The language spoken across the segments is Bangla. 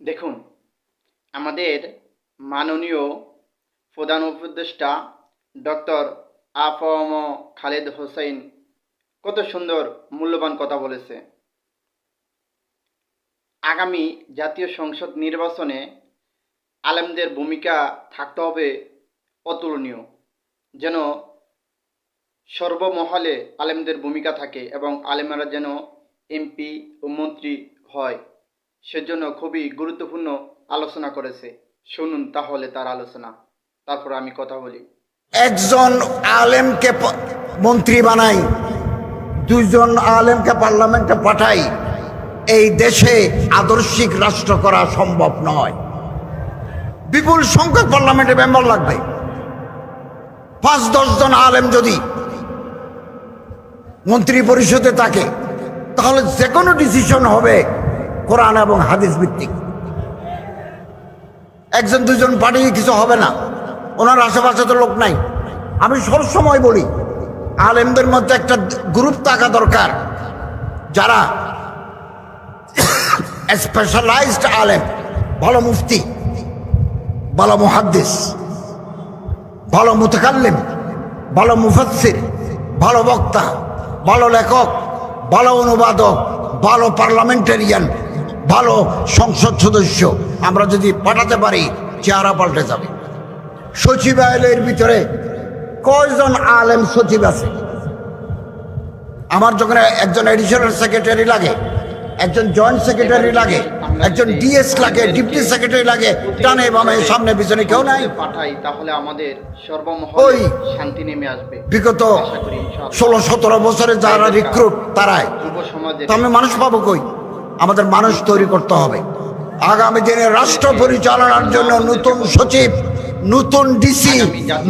দেখুন, আমাদের মাননীয় প্রধান উপদেষ্টা ডক্টর আফম খালেদ হোসেন কত সুন্দর, মূল্যবান কথা বলেছে। আগামী জাতীয় সংসদ নির্বাচনে আলেমদের ভূমিকা থাকতে হবে অতুলনীয়, যেন সর্বমহলে আলেমদের ভূমিকা থাকে এবং আলেমেরা যেন এমপি ও মন্ত্রী হয়। সেজন্য খুবই গুরুত্বপূর্ণ আলোচনা করেছে। শুনুন তাহলে তার আলোচনা। তারপর আমি কথা বলি। একজন আলেমকে মন্ত্রী বানাই, দুইজন আলেমকে পার্লামেন্টে পাঠাই, এই দেশে আদর্শিক রাষ্ট্র করা সম্ভব নয়। বিপুল সংখ্যক পার্লামেন্টে মেম্বার লাগবে। পাঁচ দশজন আলেম যদি মন্ত্রী পরিষদে থাকে, তাহলে যে কোনো ডিসিশন হবে কোরআন এবং হাদিস ভিত্তিক। একজন দুজন পাঠিয়ে কিছু হবে না। ওনার আশেপাশে তো লোক নাই। আমি সব সময় বলি, আলেমদের মধ্যে একটা গ্রুপ থাকা দরকার। যারা স্পেশালাইজড আলেম, ভালো মুফতি, ভালো মুহাদ্দিস, ভালো মুতাকাল্লিম, ভালো মুফাসসির, ভালো বক্তা, ভালো লেখক, ভালো অনুবাদক, ভালো পার্লামেন্টারিয়ান ভালো সংসদ সদস্য আমরা যদি পাঠাতে পারি চেহারা পাল্টে যাবে। সচিবালয়ের ভিতরে কয়জন আলেম সচিব আছে? আমার যখন একজন এডিশনাল সেক্রেটারি লাগে একজন জয়েন্ট সেক্রেটারি লাগে একজন ডিএস লাগে ডিপটি সেক্রেটারি লাগে ডানে বামে সামনে পিছনে কেউ নাই। পাঠাই তাহলে আমাদের সর্বমহলে ওই শান্তি নেমে আসবে। বিগত। ষোলো সতেরো বছরে যারা রিক্রুট তারাই যুব সমাজের তো আমি মানুষ পাবো কই? আমাদের মানুষ তৈরি করতে হবে। আগামী দিনে রাষ্ট্র পরিচালনার জন্য নতুন সচিব নতুন ডিসি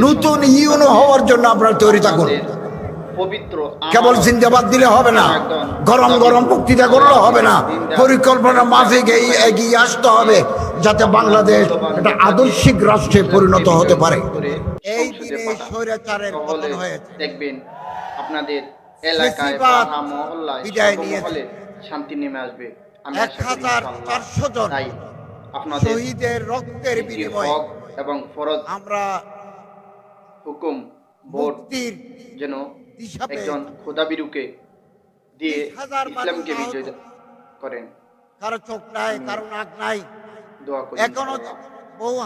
নতুন ইউনো হওয়ার জন্য আপনারা তৈরি থাকুন। কেবল জিন্দাবাদ দিলে হবে না গরম গরম বক্তৃতা করলে হবে না। পরিকল্পনা মাফিক এই এগিয়ে আসতে হবে যাতে বাংলাদেশ একটা আদর্শিক রাষ্ট্রে পরিণত হতে পারে। এই দিনে স্বৈরাচারের পতন হয়েছে। দেখবেন আপনাদের এলাকায় বিদায় সর্বমহলে শান্তি নেমে আসবে। আমি এক হাজার চারশো জন তাই আপনাদের শহীদের রক্তের বিনিময়ে এবং ফরজ আমরা হুকুম ভোট যেন একজন খোদাবিরুকে দিয়ে ইসলামকে। বিজয় করেন। কারও চোখ নাই কারও নাক নাই। দোয়া করি এখনও বহু